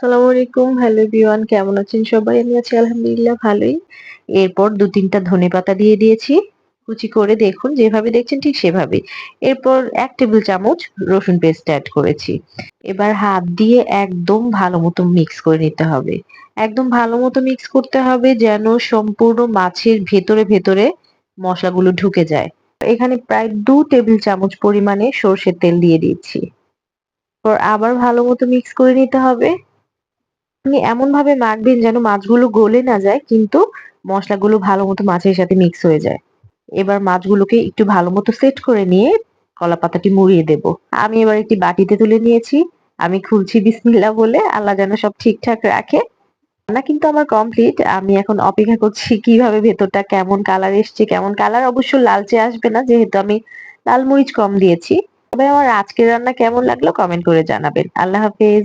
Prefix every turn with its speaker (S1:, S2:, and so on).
S1: সালামু আলাইকুম। Hello everyone কেমন আছেন সবাই? আমি আছি আলহামদুলিল্লাহ ভালোই। এরপর দু তিনটা ধনে পাতা দিয়ে দিয়েছি। কুচি করে দেখুন, যেভাবে দেখছেন ঠিক সেভাবে। এরপর এক টেবিল চামচ রসুন পেস্ট অ্যাড করেছি। এবার হাত দিয়ে একদম ভালো মতো মিক্স করে নিতে হবে। একদম ভালো মতো মিক্স করতে হবে যেন সম্পূর্ণ মাছের ভেতরে ভেতরে মশলাগুলো ঢুকে যায়। এখানে প্রায় দু টেবিল চামচ পরিমাণে সর্ষের তেল দিয়ে দিচ্ছি আবার ভালো মতো মিক্স করে নিতে হবে। আপনি এমন ভাবে মাখবেন যেন মাছগুলো গলে না যায়, কিন্তু মশলাগুলো ভালো মতো মাছের সাথে মিক্স হয়ে যায়। এবার মাছগুলোকে একটু ভালো মতো সেট করে নিয়ে কলা পাতাটি মুড়িয়ে দেব। আমি এবার একটি বাটিতে তুলে নিয়েছি। আমি খুলছি বিসমিল্লা বলে, আল্লাহ যেন সব ঠিকঠাক রাখে। রান্না কিন্তু আমার কমপ্লিট আমি এখন অপেক্ষা করছি কীভাবে ভেতরটা কেমন কালার এসছে, কেমন কালার অবশ্য লালচে আসবে না, যেহেতু আমি লাল মরিচ কম দিয়েছি। তবে আমার আজকের রান্না কেমন লাগল কমেন্ট করে জানাবেন। আল্লাহ হাফেজ।